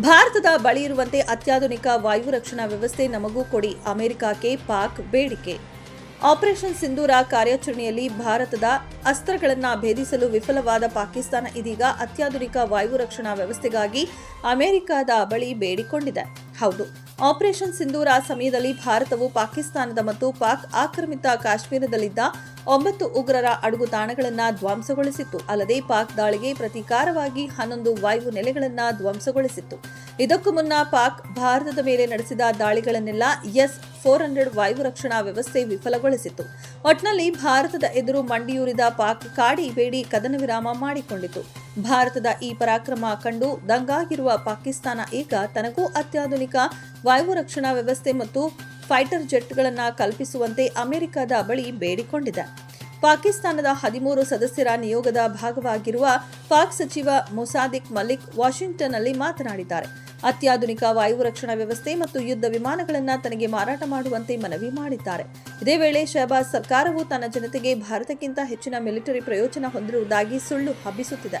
ಭಾರತದ ಬಳಿ ಇರುವಂತೆ ಅತ್ಯಾಧುನಿಕ ವಾಯು ರಕ್ಷಣಾ ವ್ಯವಸ್ಥೆ ನಮಗೂ ಕೊಡಿ. ಅಮೆರಿಕಕ್ಕೆ ಪಾಕ್ ಬೇಡಿಕೆ. ಆಪರೇಷನ್ ಸಿಂಧೂರ ಕಾರ್ಯಾಚರಣೆಯಲ್ಲಿ ಭಾರತದ ಅಸ್ತ್ರಗಳನ್ನು ಭೇದಿಸಲು ವಿಫಲವಾದ ಪಾಕಿಸ್ತಾನ ಇದೀಗ ಅತ್ಯಾಧುನಿಕ ವಾಯು ರಕ್ಷಣಾ ವ್ಯವಸ್ಥೆಗಾಗಿ ಅಮೆರಿಕದ ಬಳಿ ಬೇಡಿಕೊಂಡಿದೆ. ಹೌದು. ಆಪರೇಷನ್ ಸಿಂಧೂರ ಸಮಯದಲ್ಲಿ ಭಾರತವು ಪಾಕಿಸ್ತಾನದ ಮತ್ತು ಪಾಕ್ ಆಕ್ರಮಿತ ಕಾಶ್ಮೀರದಲ್ಲಿದ್ದ ಒಂಬತ್ತು ಉಗ್ರರ ಅಡುಗು ತಾಣಗಳನ್ನು ಧ್ವಂಸಗೊಳಿಸಿತ್ತು. ಅಲ್ಲದೆ ಪಾಕ್ ದಾಳಿಗೆ ಪ್ರತೀಕಾರವಾಗಿ ಹನ್ನೊಂದು ವಾಯು ನೆಲೆಗಳನ್ನು ಧ್ವಂಸಗೊಳಿಸಿತ್ತು. ಇದಕ್ಕೂ ಮುನ್ನ ಪಾಕ್ ಭಾರತದ ಮೇಲೆ ನಡೆಸಿದ ದಾಳಿಗಳನ್ನೆಲ್ಲ ಎಸ್ ಫೋರ್ ಹಂಡ್ರೆಡ್ ವಾಯು ರಕ್ಷಣಾ ವ್ಯವಸ್ಥೆ ವಿಫಲಗೊಳಿಸಿತ್ತು. ಒಟ್ನಲ್ಲಿ ಭಾರತದ ಎದುರು ಮಂಡಿಯೂರಿದ ಪಾಕ್ ಕಾಡಿ ಬೇಡಿ ಕದನ ವಿರಾಮ ಮಾಡಿಕೊಂಡಿತು. ಭಾರತದ ಈ ಪರಾಕ್ರಮ ಕಂಡು ದಂಗಾಗಿರುವ ಪಾಕಿಸ್ತಾನ ಈಗ ತನಗೂ ಅತ್ಯಾಧುನಿಕ ವಾಯು ರಕ್ಷಣಾ ವ್ಯವಸ್ಥೆ ಮತ್ತು ಫೈಟರ್ ಜೆಟ್ಗಳನ್ನು ಕಲ್ಪಿಸುವಂತೆ ಅಮೆರಿಕದ ಬಳಿ ಬೇಡಿಕೊಂಡಿದೆ. ಪಾಕಿಸ್ತಾನದ ಹದಿಮೂರು ಸದಸ್ಯರ ನಿಯೋಗದ ಭಾಗವಾಗಿರುವ ಪಾಕ್ ಸಚಿವ ಮುಸಾದಿಕ್ ಮಲಿಕ್ ವಾಷಿಂಗ್ಟನ್ನಲ್ಲಿ ಮಾತನಾಡಿದ್ದಾರೆ. ಅತ್ಯಾಧುನಿಕ ವಾಯು ರಕ್ಷಣಾ ವ್ಯವಸ್ಥೆ ಮತ್ತು ಯುದ್ಧ ವಿಮಾನಗಳನ್ನು ತನಗೆ ಮಾರಾಟ ಮಾಡುವಂತೆ ಮನವಿ ಮಾಡಿದ್ದಾರೆ. ಇದೇ ವೇಳೆ ಶಹಬಾಜ್ ಸರ್ಕಾರವು ತನ್ನ ಜನತೆಗೆ ಭಾರತಕ್ಕಿಂತ ಹೆಚ್ಚಿನ ಮಿಲಿಟರಿ ಪ್ರಯೋಜನ ಹೊಂದಿರುವುದಾಗಿ ಸುಳ್ಳು ಹಬ್ಬಿಸುತ್ತಿದೆ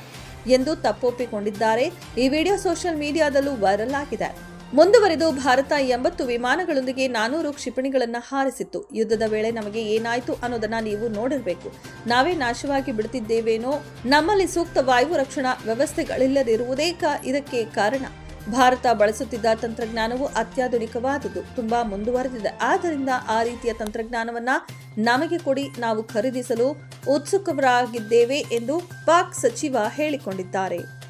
ಎಂದು ತಪ್ಪೊಪ್ಪಿಕೊಂಡಿದ್ದಾರೆ. ಈ ವಿಡಿಯೋ ಸೋಷಿಯಲ್ ಮೀಡಿಯಾದಲ್ಲೂ ವೈರಲ್ ಆಗಿದೆ. ಮುಂದುವರೆದು ಭಾರತ ಎಂಬತ್ತು ವಿಮಾನಗಳೊಂದಿಗೆ ನಾನೂರು ಕ್ಷಿಪಣಿಗಳನ್ನು ಹಾರಿಸಿತ್ತು. ಯುದ್ಧದ ವೇಳೆ ನಮಗೆ ಏನಾಯಿತು ಅನ್ನೋದನ್ನ ನೀವು ನೋಡಿರಬೇಕು. ನಾವೇ ನಾಶವಾಗಿ ಬಿಡುತ್ತಿದ್ದೇವೇನೋ ನಮ್ಮಲ್ಲಿ ಸೂಕ್ತ ವಾಯು ರಕ್ಷಣಾ ವ್ಯವಸ್ಥೆಗಳಿಲ್ಲದಿರುವುದೇ ಇದಕ್ಕೆ ಕಾರಣ. ಭಾರತ ಬಳಸುತ್ತಿದ್ದ ತಂತ್ರಜ್ಞಾನವು ಅತ್ಯಾಧುನಿಕವಾದುದು, ತುಂಬಾ ಮುಂದುವರೆದಿದೆ. ಆದ್ದರಿಂದ ಆ ರೀತಿಯ ತಂತ್ರಜ್ಞಾನವನ್ನ ನಮಗೆ ಕೊಡಿ, ನಾವು ಖರೀದಿಸಲು ಉತ್ಸುಕರಾಗಿದ್ದೇವೆ ಎಂದು ಪಾಕ್ ಸಚಿವ ಹೇಳಿಕೊಂಡಿದ್ದಾರೆ.